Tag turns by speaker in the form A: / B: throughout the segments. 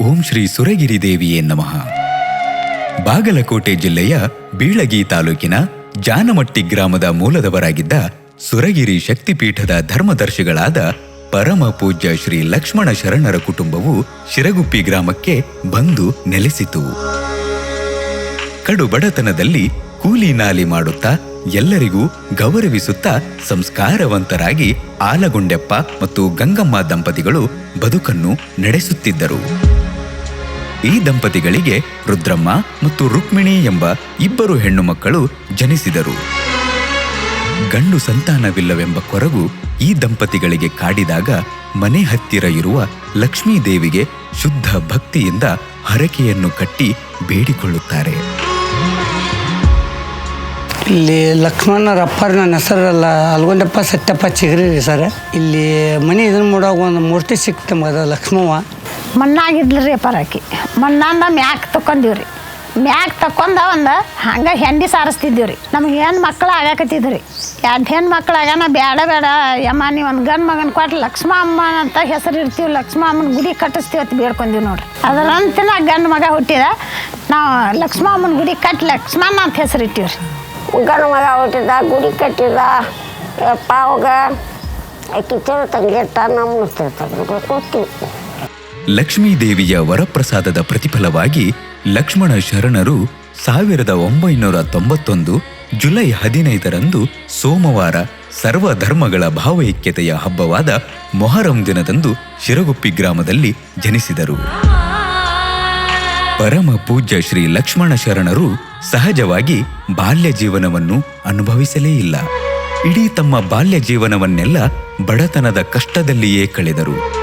A: ಓಂ ಶ್ರೀ ಸುರಗಿರಿ ದೇವಿಯೇ ನಮಃ. ಬಾಗಲಕೋಟೆ ಜಿಲ್ಲೆಯ ಬೀಳಗಿ ತಾಲೂಕಿನ ಜಾನಮಟ್ಟಿ ಗ್ರಾಮದ ಮೂಲದವರಾಗಿದ್ದ ಸುರಗಿರಿ ಶಕ್ತಿಪೀಠದ ಧರ್ಮದರ್ಶಿಗಳಾದ ಪರಮ ಪೂಜ್ಯ ಶ್ರೀ ಲಕ್ಷ್ಮಣ ಶರಣರ ಕುಟುಂಬವು ಶಿರಗುಪ್ಪಿ ಗ್ರಾಮಕ್ಕೆ ಬಂದು ನೆಲೆಸಿತು. ಕಡುಬಡತನದಲ್ಲಿ ಕೂಲಿ ನಾಲಿ ಮಾಡುತ್ತಾ ಎಲ್ಲರಿಗೂ ಗೌರವಿಸುತ್ತಾ ಸಂಸ್ಕಾರವಂತರಾಗಿ ಆಲಗುಂಡೆಪ್ಪ ಮತ್ತು ಗಂಗಮ್ಮ ದಂಪತಿಗಳು ಬದುಕನ್ನು ನಡೆಸುತ್ತಿದ್ದರು. ಈ ದಂಪತಿಗಳಿಗೆ ರುದ್ರಮ್ಮ ಮತ್ತು ರುಕ್ಮಿಣಿ ಎಂಬ ಇಬ್ಬರು ಹೆಣ್ಣು ಮಕ್ಕಳು ಜನಿಸಿದರು. ಗಂಡು ಸಂತಾನವಿಲ್ಲವೆಂಬ ಕೊರಗು ಈ ದಂಪತಿಗಳಿಗೆ ಕಾಡಿದಾಗ ಮನೆ ಹತ್ತಿರ ಇರುವ ಲಕ್ಷ್ಮೀದೇವಿಗೆ ಶುದ್ಧ ಭಕ್ತಿಯಿಂದ ಹರಕೆಯನ್ನು ಕಟ್ಟಿ ಬೇಡಿಕೊಳ್ಳುತ್ತಾರೆ.
B: ಇಲ್ಲಿ ಲಕ್ಷ್ಮಣರ ಅಪ್ಪರ ನನ್ನ ಹೆಸರಲ್ಲ, ಅಲ್ಗೊಂಡಪ್ಪ ಸತ್ಯಪ್ಪ ಚಿಗರಿ ಸರ್. ಇಲ್ಲಿ ಮನೆ ಇದನ್ನು ಮಾಡೋವಾಗ ಒಂದು ಮೂರ್ತಿ ಸಿಕ್ತ ನಮಗೆ ಲಕ್ಷ್ಮವ್ವ.
C: ಮಣ್ಣಾಗಿದ್ಲು ರೀ ಪರಾಕಿ ಮಣ್ಣನ್ನ ಮ್ಯಾಕ್ ತಕೊಂಡಿವ್ ರೀ ಮ್ಯಾಕ್ ತಕ್ಕೊಂಡ ಒಂದು ಹಂಗೆ ಹೆಂಡಿ ಸಾರಿಸ್ತಿದ್ದೀವಿ ರೀ ನಮ್ಗೆ ಹೆಣ್ಣು ಮಕ್ಕಳು ಆಗಾಕತ್ತಿದ್ರಿ ಎರಡು ಹೆಣ್ಣು ಮಕ್ಳು ನಾ ಬೇಡ ಬೇಡ ಯಮ್ಮ ನೀವು ಒಂದು ಗಂಡು ಮಗನ ಕೊಟ್ಟು ಲಕ್ಷ್ಮ ಅಮ್ಮ ಅಂತ ಹೆಸರು ಇರ್ತೀವಿ, ಲಕ್ಷ್ಮ ಅಮ್ಮನ ಗುಡಿ ಕಟ್ಟಿಸ್ತೀವಿ ಅಂತ ಬೇಡ್ಕೊಂಡೀವಿ ನೋಡ್ರಿ. ಅದರಂತಿನ ಗಂಡು ಮಗ ಹುಟ್ಟಿದ, ನಾವು ಲಕ್ಷ್ಮ ಅಮ್ಮನ ಗುಡಿ ಕಟ್ಟಿ ಲಕ್ಷ್ಮಣ ಅಂತ ಹೆಸರು ಇಟ್ಟಿವಿ ರೀ
D: ಗಂಡು ಮಗ ಹುಟ್ಟಿದ, ಗುಡಿ ಕಟ್ಟಿದ ಆಕಿ ಚಲೋ ತಂಗಿಟ್ಟ ನಮ್ಮ
A: ಲಕ್ಷ್ಮೀ ದೇವಿಯ ವರಪ್ರಸಾದದ ಪ್ರತಿಫಲವಾಗಿ ಲಕ್ಷ್ಮಣ ಶರಣರು ಸಾವಿರದ ಒಂಬೈನೂರ ತೊಂಬತ್ತೊಂದು ಜುಲೈ ಹದಿನೈದರಂದು ಸೋಮವಾರ ಸರ್ವಧರ್ಮಗಳ ಭಾವೈಕ್ಯತೆಯ ಹಬ್ಬವಾದ ಮೊಹರಂ ದಿನದಂದು ಶಿರಗುಪ್ಪಿ ಗ್ರಾಮದಲ್ಲಿ ಜನಿಸಿದರು. ಪರಮ ಪೂಜ್ಯ ಶ್ರೀ ಲಕ್ಷ್ಮಣ ಶರಣರು ಸಹಜವಾಗಿ ಬಾಲ್ಯ ಜೀವನವನ್ನು ಅನುಭವಿಸಲೇ ಇಲ್ಲ. ಇಡೀ ತಮ್ಮ ಬಾಲ್ಯ ಜೀವನವನ್ನೆಲ್ಲ ಬಡತನದ ಕಷ್ಟದಲ್ಲಿಯೇ ಕಳೆದರು.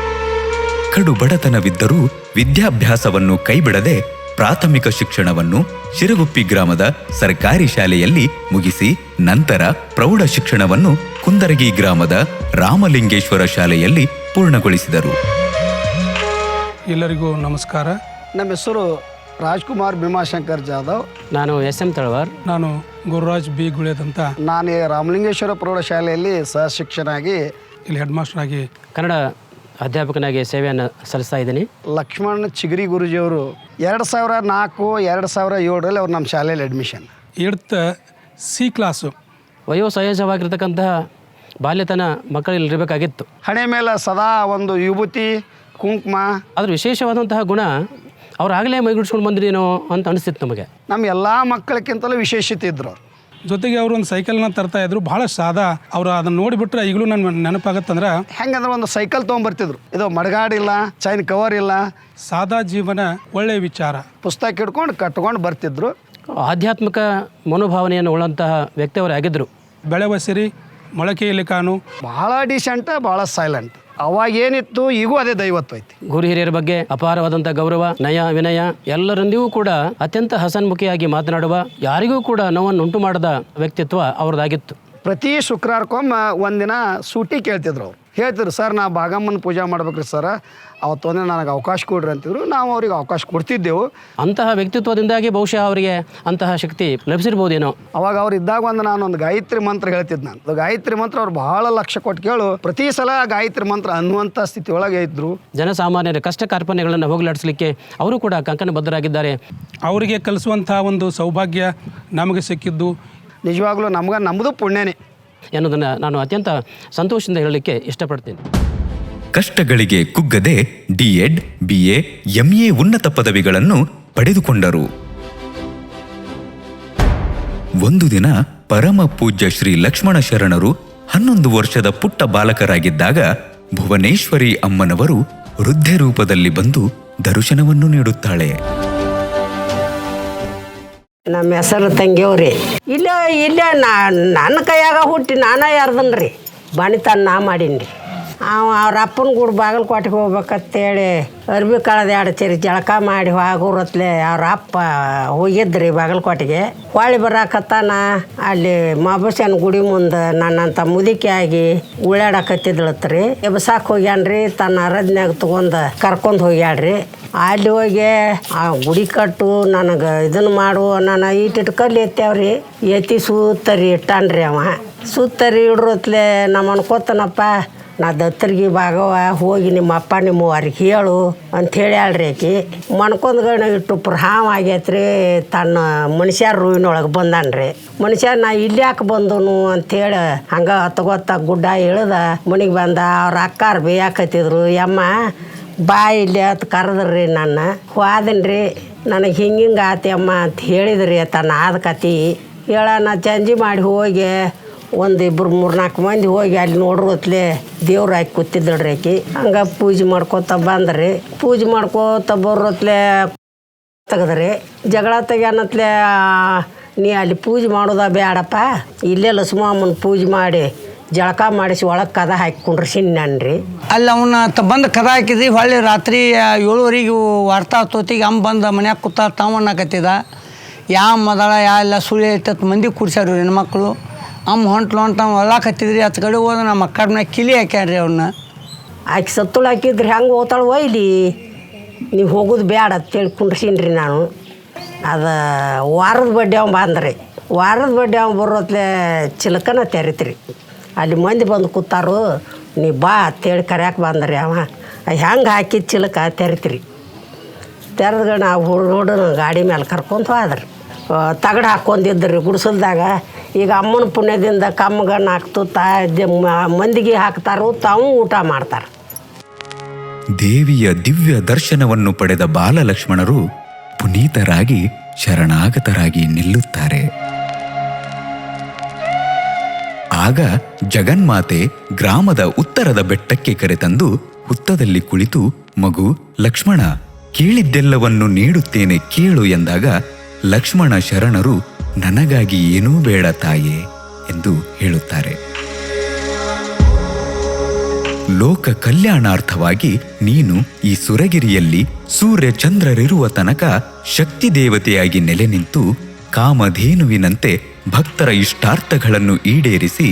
A: ಕಡು ಬಡತನವಿದ್ದರೂ ವಿದ್ಯಾಭ್ಯಾಸವನ್ನು ಕೈಬಿಡದೆ ಪ್ರಾಥಮಿಕ ಶಿಕ್ಷಣವನ್ನು ಶಿರಗುಪ್ಪಿ ಗ್ರಾಮದ ಸರ್ಕಾರಿ ಶಾಲೆಯಲ್ಲಿ ಮುಗಿಸಿ ನಂತರ ಪ್ರೌಢ ಶಿಕ್ಷಣವನ್ನು ಕುಂದರಗಿ ಗ್ರಾಮದ ರಾಮಲಿಂಗೇಶ್ವರ ಶಾಲೆಯಲ್ಲಿ ಪೂರ್ಣಗೊಳಿಸಿದರು.
E: ಎಲ್ಲರಿಗೂ ನಮಸ್ಕಾರ.
F: ನಮ್ಮ ಹೆಸರು ರಾಜ್ಕುಮಾರ್ ಭೀಮಾಶಂಕರ್ ಜಾಧವ್.
G: ನಾನು ಎಸ್ ಎಂ ತಳವಾರ್.
E: ನಾನು ಗುರುರಾಜ್ ಬಿ. ಗುಳೇದಂತ
F: ನಾನು ರಾಮಲಿಂಗೇಶ್ವರ ಪ್ರೌಢಶಾಲೆಯಲ್ಲಿ ಸಹ ಶಿಕ್ಷನಾಗಿ
E: ಇಲ್ಲಿ ಹೆಡ್ ಮಾಸ್ಟರ್ ಆಗಿ
G: ಕನ್ನಡ ಅಧ್ಯಾಪಕನಾಗಿ ಸೇವೆಯನ್ನು ಸಲ್ಲಿಸ್ತಾ ಇದ್ದೀನಿ.
F: ಲಕ್ಷ್ಮಣ್ ಚಿಗರಿ ಗುರುಜಿಯವರು ಎರಡು ಸಾವಿರ ನಾಲ್ಕು ಎರಡು ಸಾವಿರ ಏಳರಲ್ಲಿ ಅವ್ರು ನಮ್ಮ ಶಾಲೆಯಲ್ಲಿ ಅಡ್ಮಿಷನ್
E: ಎಡ್ತ ಸಿ ಕ್ಲಾಸು
G: ವಯೋಸಹಜವಾಗಿರ್ತಕ್ಕಂತಹ ಬಾಲ್ಯತನ ಮಕ್ಕಳಲ್ಲಿ ಇರಬೇಕಾಗಿತ್ತು.
F: ಹಣೆ ಮೇಲೆ ಸದಾ ಒಂದು ವಿಭೂತಿ ಕುಂಕುಮ.
G: ಅದ್ರ ವಿಶೇಷವಾದಂತಹ ಗುಣ ಅವ್ರು ಆಗಲೇ ಮೈಗೂಡಿಸ್ಕೊಂಡು ಬಂದ್ರೇನೋ ಅಂತ ಅನಿಸ್ತಿತ್ತು ನಮಗೆ.
F: ನಮ್ಮ ಎಲ್ಲ ಮಕ್ಕಳಕ್ಕಿಂತಲೂ ವಿಶೇಷತೆ ಇದ್ರು ಅವ್ರು.
E: ಜೊತೆಗೆ ಅವರು ಒಂದು ಸೈಕಲ್ನ ತರ್ತಾ ಇದ್ರು ಭಾಳ ಸಾದಾ. ಅವರು ಅದನ್ನ ನೋಡಿಬಿಟ್ರೆ ಈಗಲೂ ನನ್ನ ನೆನಪಾಗತ್ತಂದ್ರೆ
F: ಹೆಂಗಂದ್ರೆ ಒಂದು ಸೈಕಲ್ ತೊಗೊಂಬರ್ತಿದ್ರು. ಇದು ಮಡಗಾಡಿಲ್ಲ ಚೈನ್ ಕವರ್ ಇಲ್ಲ.
E: ಸಾದಾ ಜೀವನ ಒಳ್ಳೆಯ ವಿಚಾರ.
F: ಪುಸ್ತಕ ಹಿಡ್ಕೊಂಡು ಕಟ್ಕೊಂಡು ಬರ್ತಿದ್ರು.
G: ಆಧ್ಯಾತ್ಮಿಕ ಮನೋಭಾವನೆಯನ್ನು ಉಳ್ಳಂತಹ ವ್ಯಕ್ತಿಯವರಾಗಿದ್ದರು ಆಗಿದ್ದರು
E: ಬೆಳೆವ ಸಿರಿ ಮೊಳಕೆಯಲ್ಲಿ ಕಾನು
F: ಭಾಳ ಡಿಸೆಂಟ್ ಭಾಳ ಸೈಲೆಂಟ್ ಅವಾಗ ಏನಿತ್ತು? ಈಗೂ ಅದೇ ದೈವತ್ವ ಐತಿ.
G: ಗುರು ಹಿರಿಯರ ಬಗ್ಗೆ ಅಪಾರವಾದಂಥ ಗೌರವ ನಯ ವಿನಯ ಎಲ್ಲರೊಂದಿಗೂ ಕೂಡ ಅತ್ಯಂತ ಹಸನ್ಮುಖಿಯಾಗಿ ಮಾತನಾಡುವ ಯಾರಿಗೂ ಕೂಡ ನೋವನ್ನು ಉಂಟು ಮಾಡದ ವ್ಯಕ್ತಿತ್ವ ಅವ್ರದ್ದಾಗಿತ್ತು.
F: ಪ್ರತಿ ಶುಕ್ರವಾರಕ್ಕೊಮ್ಮೆ ಒಂದಿನ ಸೂಟಿ ಕೇಳ್ತಿದ್ರು ಅವ್ರು. ಹೇಳ್ತಿದ್ರು ಸರ್ ನಾ ಭಾಗಮ್ಮನ ಪೂಜೆ ಮಾಡ್ಬೇಕ್ರಿ ಸರ್. ಅಂದರೆ ನನಗೆ ಅವಕಾಶ ಕೊಡ್ರಿ ಅಂತಿದ್ರು. ನಾವು ಅವ್ರಿಗೆ ಅವಕಾಶ ಕೊಡ್ತಿದ್ದೆವು.
G: ಅಂತಹ ವ್ಯಕ್ತಿತ್ವದಿಂದಾಗಿ ಬಹುಶಃ ಅವರಿಗೆ ಅಂತಹ ಶಕ್ತಿ ಲಭಿಸಿರ್ಬೋದೇನೋ?
F: ಅವಾಗ ಅವ್ರು ಇದ್ದಾಗ ಒಂದು ನಾನು ಒಂದು ಗಾಯತ್ರಿ ಮಂತ್ರ ಹೇಳ್ತಿದ್ದೆ ನಾನು. ಅದು ಗಾಯತ್ರಿ ಮಂತ್ರ ಅವ್ರು ಬಹಳ ಲಕ್ಷ ಕೊಟ್ಟು ಕೇಳು. ಪ್ರತಿ ಸಲ ಗಾಯತ್ರಿ ಮಂತ್ರ ಅನ್ನುವಂಥ ಸ್ಥಿತಿ ಒಳಗೆ ಇದ್ರು.
G: ಜನಸಾಮಾನ್ಯರ ಕಷ್ಟ ಕಾರ್ಪಣ್ಯಗಳನ್ನು ಹೋಗಲಾಡಿಸಲಿಕ್ಕೆ ಅವರು ಕೂಡ ಕಂಕಣಬದ್ಧರಾಗಿದ್ದಾರೆ
E: ಅವರಿಗೆ ಕಲಿಸುವಂತಹ ಒಂದು ಸೌಭಾಗ್ಯ ನಮಗೆ ಸಿಕ್ಕಿದ್ದು.
F: ನಿಜವಾಗ್ಲೂ ನಮ್ಗೆ ನಮ್ಮದು ಪುಣ್ಯನೇ.
G: ಎನ್ನುವುದನ್ನು ನಾನು ಅತ್ಯಂತ ಸಂತೋಷದಿಂದ ಹೇಳಲಿಕ್ಕೆ ಇಷ್ಟಪಡ್ತೀನಿ.
A: ಕಷ್ಟಗಳಿಗೆ ಕುಗ್ಗದೆ ಡಿಎಡ್ ಬಿಎ ಎಂಎ ಉನ್ನತ ಪದವಿಗಳನ್ನು ಪಡೆದುಕೊಂಡರು. ಒಂದು ದಿನ ಪರಮ ಪೂಜ್ಯ ಶ್ರೀ ಲಕ್ಷ್ಮಣ ಶರಣರು ಹನ್ನೊಂದು ವರ್ಷದ ಪುಟ್ಟ ಬಾಲಕರಾಗಿದ್ದಾಗ ಭುವನೇಶ್ವರಿ ಅಮ್ಮನವರು ವೃದ್ಧೆ ರೂಪದಲ್ಲಿ ಬಂದು ದರ್ಶನವನ್ನು ನೀಡುತ್ತಾಳೆ.
D: ನಮ್ಮ ಹೆಸರು ತಂಗಿಯವ್ರಿ. ಇಲ್ಲ ಇಲ್ಲ, ನಾ, ನನ್ನ ಕೈಯಾಗ ಹುಟ್ಟಿ ನಾನೇ ಯಾರ್ದನ್ರಿ? ಬಾಣಿತನ ನಾ ಮಾಡೀನಿ ರೀ ಅವ ಅವ್ರ ಅಪ್ಪನ ಗೂಡು ಬಾಗಲಕೋಟೆಗೆ ಹೋಗ್ಬೇಕಂತೇಳಿ, ಅರ್ಬಿ ಕಳೆದ ಎರಡು ಜಳಕ ಮಾಡಿ ಹೋಗೋರತ್ಲೆ ಅವ್ರ ಅಪ್ಪ ಹೋಗಿದ್ರಿ ಬಾಗಲಕೋಟೆಗೆ ಹೊಳ್ಳಿ ಬರಾಕತ್ತಾನ, ಅಲ್ಲಿ ಮಾಬಸನ ಗುಡಿ ಮುಂದೆ ಮುದುಕಿ ಆಗಿ ಉಳ್ಳಾಡಕತ್ತಿದ್ಳತ್ರಿ ಎಬ್ಸಾಕ್ ಹೋಗ್ಯಾನ್ರಿ, ತನ್ನ ಅರದ್ನ್ಯಾಗ ತಗೊಂಡು ಕರ್ಕೊಂಡು ಹೋಗ್ಯಾಡ್ರಿ ಅಲ್ಲಿ ಹೋಗಿ ಆ ಗುಡಿ ಕಟ್ಟು, ನನಗೆ ಇದನ್ನು ಮಾಡು ನಾನು ಇಟ್ಟಿಟ್ಟು ಕಲ್ಲು ಎತ್ತೇವ್ರಿ ಎತ್ತಿ ಸೂತ್ತರಿ ಇಟ್ಟಾನ್ರಿ ಅವ. ಸುತ್ತರಿ ಇಡ್ರತ್ಲೆ ನಮ್ಮ ಅನ್ಕೋತಾನಪ್ಪ ನಾ ದತ್ತರಿಗೆ ಭಾಗವ, ಹೋಗಿ ನಿಮ್ಮ ಅಪ್ಪ ನಿಮ್ಮ ಅವ್ರಿಗೆ ಹೇಳು ಅಂತ ಹೇಳ್ಯಾಳ್ರಿ ಆಕಿ. ಮಣ್ಕೊಂಡ್ಗಣ ಇಟ್ಟು ಪ್ರಹಾಮ ಆಗೈತ್ರಿ, ತನ್ನ ಮನುಷ್ಯ ರೂವಿನೊಳಗೆ ಬಂದಾನ್ರಿ. ಮನುಷ್ಯ ನಾ ಇಲ್ಲಿ ಯಾಕೆ ಬಂದನು ಅಂಥೇಳಿ ಹಂಗೆ ಹತ್ತಗೊತ್ತ ಗುಡ್ಡ ಇಳ್ದ ಮನೆಗೆ ಬಂದ, ಅವ್ರ ಅಕ್ಕಾರು ಬೇಯಾಕತ್ತಿದ್ರು, ಯಮ್ಮ ಬಾ ಇಲ್ಲಿ ಅಂತ ಕರೆದ್ರಿ ನನ್ನ, ಹೋದನ್ರಿ, ನನಗೆ ಹಿಂಗೆ ಹಿಂಗೆ ಆತಿ ಅಮ್ಮ ಅಂತ ಹೇಳಿದ್ರಿ, ತನ್ನ ಆದ ಕತಿ. ಹೇಳ, ನಾ ಚಂಜಿ ಮಾಡಿ ಹೋಗಿ ಒಂದು ಇಬ್ಬರು ಮೂರು ನಾಲ್ಕು ಮಂದಿ ಹೋಗಿ ಅಲ್ಲಿ ನೋಡ್ರತ್ಲೆ ದೇವ್ರು ಹಾಕಿ ಕೂತಿದ್ದಳ್ರಿ ಆಕಿ. ಹಂಗೆ ಪೂಜೆ ಮಾಡ್ಕೋತ ಬಂದ್ರಿ. ಪೂಜೆ ಮಾಡ್ಕೋತ ಬರೋತ್ಲೆ ತೆಗದ್ರಿ. ಜಗಳ ತೆಗ್ಯಾನತ್ಲೆ ನೀ ಅಲ್ಲಿ ಪೂಜೆ ಮಾಡೋದ ಬೇಡಪ್ಪ ಇಲ್ಲೇ ಲಕ್ಷ್ಮಮ್ಮನ ಪೂಜೆ ಮಾಡಿ, ಜಳಕ ಮಾಡಿಸಿ ಒಳಗೆ ಕದ ಹಾಕಿ ಕುಂಡ್ರಸಿನ್ರಿ
B: ಅಲ್ಲಿ ಅವನ್ನ ತ ಬಂದು ಕದ ಹಾಕಿದ್ರಿ. ಹೊಳ್ಳಿ ರಾತ್ರಿ ಏಳುವರೆಗೆ ವಾರ್ತಾ ತೋತಿಗೆ ಅಮ್ಮ ಬಂದು ಮನ್ಯಾಗ ಕೂತ ತಾವಣ್ಣಕತ್ತಿದ ಯಾವ ಮದಳ, ಯಾ ಎಲ್ಲ ಸುಳ್ಳು ಇಟ್ಟತ್ತು ಮಂದಿ ಕೂಡ್ಸ್ಯಾರ ಹೆಣ್ಮಕ್ಳು. ಅಮ್ಮ ಹೊಂಟ್ಲು ಹೊಂಟ ಕತ್ತಿದ್ರಿ ಹತ್ತು ಕಡೆ ಹೋದ ನಮ್ಮ ಅಕ್ಕಡ ಮ್ಯಾಗ ಕಿಲಿ ಹಾಕ್ಯಾನ್ರಿ ಅವ್ನ.
D: ಆಕೆ ಸತ್ತುಳು ಹಾಕಿದ್ರೆ ಹೆಂಗೆ ಹೋತಾಳು ಒಯ್ಲಿ? ನೀವು ಹೋಗೋದು ಬೇಡ ಅಂತೇಳಿ ರೀ ನಾನು. ಅದು ವಾರದ ಬಡ್ಡೆ ಅವ್ನು ಬಂದ್ರಿ. ವಾರದ ಬಡ್ಡೆ ಅವ್ನು ಬರೋತ್ಲೆ ಚಿಲಕನ ತೆರಿತ್ರಿ. ಅಲ್ಲಿ ಮಂದಿ ಬಂದು ಕೂತಾರು, ನೀ ಬಾ ಅಂತೇಳಿ ಕರ್ಯಾಕೆ ಬಂದ್ರಿ ಅವ. ಹೆಂಗೆ ಹಾಕಿದ ಚಿಲಕ ತೆರಿತ್ರಿ. ತೆರೆದ್ಗಣ ಹುಡುಗ ಹುಡುಗ ಗಾಡಿ ಮೇಲೆ ಕರ್ಕೊಂತ ಹೋದ್ರಿ. ತಗಡು ಹಾಕ್ಕೊಂಡಿದ್ರಿ ಗುಡಿಸಲ್ದಾಗ. ಈಗ ಅಮ್ಮನ ಪುಣ್ಯದಿಂದ ಕಮ್ಮಗಣ್ಣು ಹಾಕ್ತು ತಾಯಿ ಮಂದಿಗೆ ಹಾಕ್ತಾರೋ, ತಾವು ಊಟ ಮಾಡ್ತಾರೆ.
A: ದೇವಿಯ ದಿವ್ಯ ದರ್ಶನವನ್ನು ಪಡೆದ ಬಾಲಲಕ್ಷ್ಮಣರು ಪುನೀತರಾಗಿ ಶರಣಾಗತರಾಗಿ ನಿಲ್ಲುತ್ತಾರೆ. ಆಗ ಜಗನ್ಮಾತೆ ಗ್ರಾಮದ ಉತ್ತರದ ಬೆಟ್ಟಕ್ಕೆ ಕರೆತಂದು ಹುತ್ತದಲ್ಲಿ ಕುಳಿತು, ಮಗು, ಲಕ್ಷ್ಮಣ, ಕೇಳಿದ್ದೆಲ್ಲವನ್ನು ನೀಡುತ್ತೇನೆ ಕೇಳು ಎಂದಾಗ ಲಕ್ಷ್ಮಣ ಶರಣರು ನನಗಾಗಿ ಏನೂ ಬೇಡ ತಾಯೇ ಎಂದು ಹೇಳುತ್ತಾರೆ. ಲೋಕ ಕಲ್ಯಾಣಾರ್ಥವಾಗಿ ನೀನು ಈ ಸುರಗಿರಿಯಲ್ಲಿ ಸೂರ್ಯ ಚಂದ್ರರಿರುವ ತನಕ ಶಕ್ತಿ ದೇವತೆಯಾಗಿ ನೆಲೆ ನಿಂತು ಕಾಮಧೇನುವಿನಂತೆ ಭಕ್ತರ ಇಷ್ಟಾರ್ಥಗಳನ್ನು ಈಡೇರಿಸಿ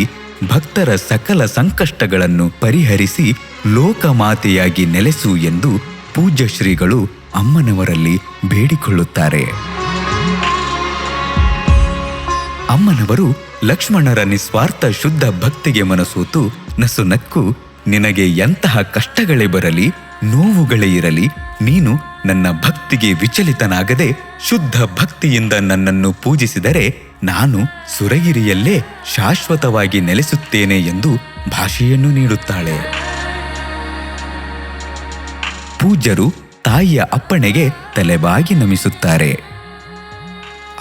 A: ಭಕ್ತರ ಸಕಲ ಸಂಕಷ್ಟಗಳನ್ನು ಪರಿಹರಿಸಿ ಲೋಕಮಾತೆಯಾಗಿ ನೆಲೆಸು ಎಂದು ಪೂಜ್ಯ ಶ್ರೀಗಳು ಅಮ್ಮನವರಲ್ಲಿ ಬೇಡಿಕೊಳ್ಳುತ್ತಾರೆ. ಅಮ್ಮನವರು ಲಕ್ಷ್ಮಣರ ನಿಸ್ವಾರ್ಥ ಶುದ್ಧ ಭಕ್ತಿಗೆ ಮನಸೂತು, ನಸು ನಕ್ಕು, ನಿನಗೆ ಎಂತಹ ಕಷ್ಟಗಳೇ ಬರಲಿ, ನೋವುಗಳೇ ಇರಲಿ, ನೀನು ನನ್ನ ಭಕ್ತಿಗೆ ವಿಚಲಿತನಾಗದೆ ಶುದ್ಧ ಭಕ್ತಿಯಿಂದ ನನ್ನನ್ನು ಪೂಜಿಸಿದರೆ ನಾನು ಸುರಗಿರಿಯಲ್ಲೇ ಶಾಶ್ವತವಾಗಿ ನೆಲೆಸುತ್ತೇನೆ ಎಂದು ಭಾಷೆಯನ್ನು ನೀಡುತ್ತಾಳೆ. ಪೂಜ್ಯರು ತಾಯಿಯ ಅಪ್ಪಣೆಗೆ ತಲೆಬಾಗಿ ನಮಿಸುತ್ತಾರೆ.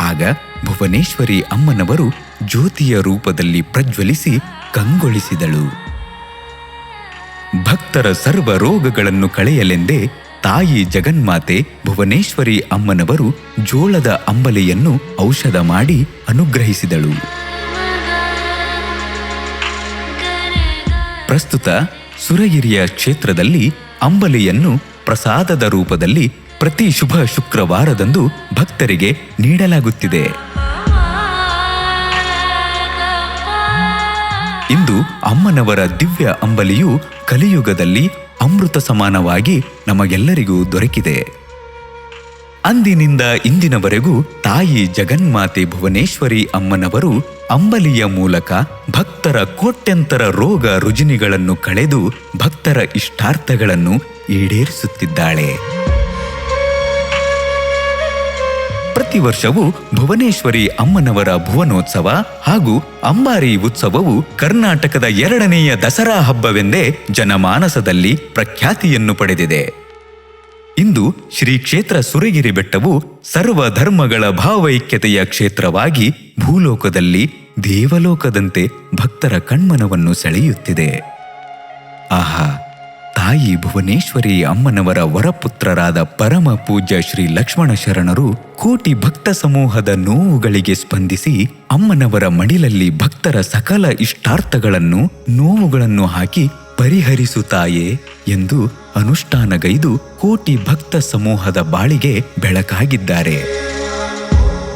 A: ಆಗ ಭುವನೇಶ್ವರಿ ಅಮ್ಮನವರು ಜ್ಯೋತಿಯ ರೂಪದಲ್ಲಿ ಪ್ರಜ್ವಲಿಸಿ ಕಂಗೊಳಿಸಿದಳು. ಭಕ್ತರ ಸರ್ವ ರೋಗಗಳನ್ನು ಕಳೆಯಲೆಂದೇ ತಾಯಿ ಜಗನ್ಮಾತೆ ಭುವನೇಶ್ವರಿ ಅಮ್ಮನವರು ಜೋಳದ ಅಂಬಲಿಯನ್ನು ಔಷಧ ಮಾಡಿ ಅನುಗ್ರಹಿಸಿದಳು. ಪ್ರಸ್ತುತ ಸುರಗಿರಿಯ ಕ್ಷೇತ್ರದಲ್ಲಿ ಅಂಬಲಿಯನ್ನು ಪ್ರಸಾದದ ರೂಪದಲ್ಲಿ ಪ್ರತಿ ಶುಭ ಶುಕ್ರವಾರದಂದು ಭಕ್ತರಿಗೆ ನೀಡಲಾಗುತ್ತಿದೆ. ಇಂದು ಅಮ್ಮನವರ ದಿವ್ಯ ಅಂಬಲಿಯು ಕಲಿಯುಗದಲ್ಲಿ ಅಮೃತ ಸಮಾನವಾಗಿ ನಮಗೆಲ್ಲರಿಗೂ ದೊರಕಿದೆ. ಅಂದಿನಿಂದ ಇಂದಿನವರೆಗೂ ತಾಯಿ ಜಗನ್ಮಾತೆ ಭುವನೇಶ್ವರಿ ಅಮ್ಮನವರು ಅಂಬಲಿಯ ಮೂಲಕ ಭಕ್ತರ ಕೋಟ್ಯಂತರ ರೋಗ ರುಜಿನಿಗಳನ್ನು ಕಳೆದು ಭಕ್ತರ ಇಷ್ಟಾರ್ಥಗಳನ್ನು ಈಡೇರಿಸುತ್ತಿದ್ದಾಳೆ. ಪ್ರತಿ ವರ್ಷವೂ ಭುವನೇಶ್ವರಿ ಅಮ್ಮನವರ ಭುವನೋತ್ಸವ ಹಾಗೂ ಅಂಬಾರಿ ಉತ್ಸವವು ಕರ್ನಾಟಕದ ಎರಡನೆಯ ದಸರಾ ಹಬ್ಬವೆಂದೇ ಜನಮಾನಸದಲ್ಲಿ ಪ್ರಖ್ಯಾತಿಯನ್ನು ಪಡೆದಿದೆ. ಇಂದು ಶ್ರೀ ಕ್ಷೇತ್ರ ಸುರಗಿರಿ ಬೆಟ್ಟವು ಸರ್ವ ಧರ್ಮಗಳ ಭಾವೈಕ್ಯತೆಯ ಕ್ಷೇತ್ರವಾಗಿ ಭೂಲೋಕದಲ್ಲಿ ದೇವಲೋಕದಂತೆ ಭಕ್ತರ ಕಣ್ಮನವನ್ನು ಸೆಳೆಯುತ್ತಿದೆ. ಆಹಾ! ತಾಯಿ ಭುವನೇಶ್ವರಿ ಅಮ್ಮನವರ ವರಪುತ್ರರಾದ ಪರಮ ಪೂಜ್ಯ ಶ್ರೀ ಲಕ್ಷ್ಮಣ ಶರಣರು ಕೋಟಿ ಭಕ್ತ ಸಮೂಹದ ನೋವುಗಳಿಗೆ ಸ್ಪಂದಿಸಿ ಅಮ್ಮನವರ ಮಡಿಲಲ್ಲಿ ಭಕ್ತರ ಸಕಲ ಇಷ್ಟಾರ್ಥಗಳನ್ನು, ನೋವುಗಳನ್ನು ಹಾಕಿ ಪರಿಹರಿಸುತ್ತಾಯೇ ಎಂದು ಅನುಷ್ಠಾನಗೈದು ಕೋಟಿ ಭಕ್ತ ಸಮೂಹದ ಬಾಳಿಗೆ ಬೆಳಕಾಗಿದ್ದಾರೆ.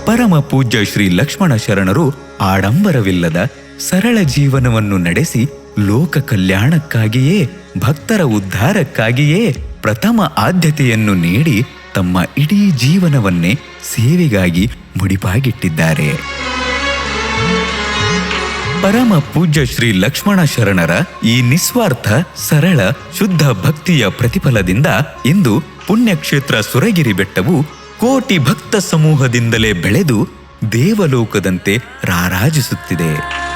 A: ಪರಮ ಪೂಜ್ಯ ಶ್ರೀ ಲಕ್ಷ್ಮಣ ಶರಣರು ಆಡಂಬರವಿಲ್ಲದ ಸರಳ ಜೀವನವನ್ನು ನಡೆಸಿ ಲೋಕ ಕಲ್ಯಾಣಕ್ಕಾಗಿಯೇ, ಭಕ್ತರ ಉದ್ಧಾರಕ್ಕಾಗಿಯೇ ಪ್ರಥಮ ಆದ್ಯತೆಯನ್ನು ನೀಡಿ ತಮ್ಮ ಇಡೀ ಜೀವನವನ್ನೇ ಸೇವೆಗಾಗಿ ಮುಡಿಪಾಗಿಟ್ಟಿದ್ದಾರೆ. ಪರಮ ಪೂಜ್ಯ ಶ್ರೀ ಲಕ್ಷ್ಮಣ ಶರಣರ ಈ ನಿಸ್ವಾರ್ಥ, ಸರಳ, ಶುದ್ಧ ಭಕ್ತಿಯ ಪ್ರತಿಫಲದಿಂದ ಇಂದು ಪುಣ್ಯಕ್ಷೇತ್ರ ಸುರಗಿರಿ ಬೆಟ್ಟವು ಕೋಟಿ ಭಕ್ತ ಸಮೂಹದಿಂದಲೇ ಬೆಳೆದು ದೇವಲೋಕದಂತೆ ರಾರಾಜಿಸುತ್ತಿದೆ.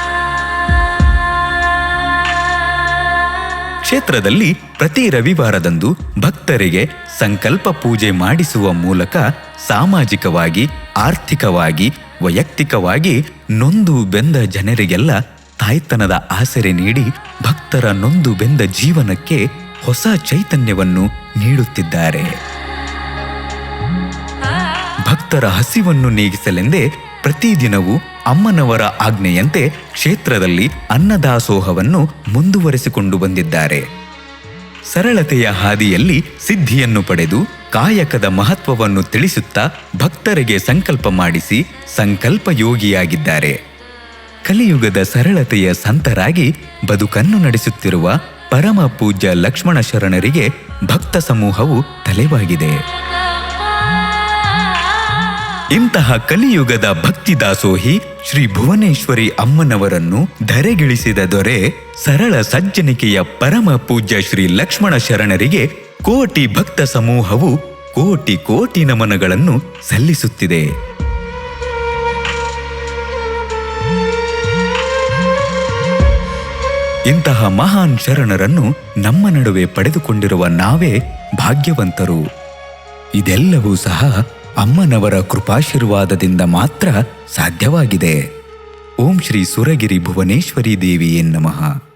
A: ಕ್ಷೇತ್ರದಲ್ಲಿ ಪ್ರತಿ ರವಿವಾರದಂದು ಭಕ್ತರಿಗೆ ಸಂಕಲ್ಪ ಪೂಜೆ ಮಾಡಿಸುವ ಮೂಲಕ ಸಾಮಾಜಿಕವಾಗಿ, ಆರ್ಥಿಕವಾಗಿ, ವೈಯಕ್ತಿಕವಾಗಿ ನೊಂದು ಬೆಂದ ಜನರಿಗೆಲ್ಲ ತಾಯ್ತನದ ಆಸರೆ ನೀಡಿ ಭಕ್ತರ ನೊಂದು ಬೆಂದ ಜೀವನಕ್ಕೆ ಹೊಸ ಚೈತನ್ಯವನ್ನು ನೀಡುತ್ತಿದ್ದಾರೆ. ಭಕ್ತರ ಹಸಿವನ್ನು ನೀಗಿಸಲೆಂದೇ ಪ್ರತಿದಿನವೂ ಅಮ್ಮನವರ ಆಜ್ಞೆಯಂತೆ ಕ್ಷೇತ್ರದಲ್ಲಿ ಅನ್ನದಾಸೋಹವನ್ನು ಮುಂದುವರೆಸಿಕೊಂಡು ಬಂದಿದ್ದಾರೆ. ಸರಳತೆಯ ಹಾದಿಯಲ್ಲಿ ಸಿದ್ಧಿಯನ್ನು ಪಡೆದು ಕಾಯಕದ ಮಹತ್ವವನ್ನು ತಿಳಿಸುತ್ತಾ ಭಕ್ತರಿಗೆ ಸಂಕಲ್ಪ ಮಾಡಿಸಿ ಸಂಕಲ್ಪ ಯೋಗಿಯಾಗಿದ್ದಾರೆ ಕಲಿಯುಗದ ಸರಳತೆಯ ಸಂತರಾಗಿ ಬದುಕನ್ನು ನಡೆಸುತ್ತಿರುವ ಪರಮ ಪೂಜ್ಯ ಲಕ್ಷ್ಮಣ ಶರಣರಿಗೆ ಭಕ್ತ ಸಮೂಹವು ತಲೆವಾಗಿದೆ. ಇಂತಹ ಕಲಿಯುಗದ ಭಕ್ತಿ ದಾಸೋಹಿ ಶ್ರೀ ಭುವನೇಶ್ವರಿ ಅಮ್ಮನವರನ್ನು ಧರೆಗಿಳಿಸಿದ ದೊರೆ ಸರಳ ಸಜ್ಜನಿಕೆಯ ಪರಮ ಪೂಜ್ಯ ಶ್ರೀ ಲಕ್ಷ್ಮಣ ಶರಣರಿಗೆ ಕೋಟಿ ಭಕ್ತ ಸಮೂಹವು ಕೋಟಿ ಕೋಟಿ ನಮನಗಳನ್ನು ಸಲ್ಲಿಸುತ್ತಿದೆ. ಇಂತಹ ಮಹಾನ್ ಶರಣರನ್ನು ನಮ್ಮ ನಡುವೆ ಪಡೆದುಕೊಂಡಿರುವ ನಾವೇ ಭಾಗ್ಯವಂತರು. ಇದೆಲ್ಲವೂ ಸಹ ಅಮ್ಮನವರ ಕೃಪಾಶೀರ್ವಾದದಿಂದ ಮಾತ್ರ ಸಾಧ್ಯವಾಗಿದೆ. ಓಂ ಶ್ರೀ ಸುರಗಿರಿ ಭುವನೇಶ್ವರಿ ದೇವಿಯೇ ನಮಃ.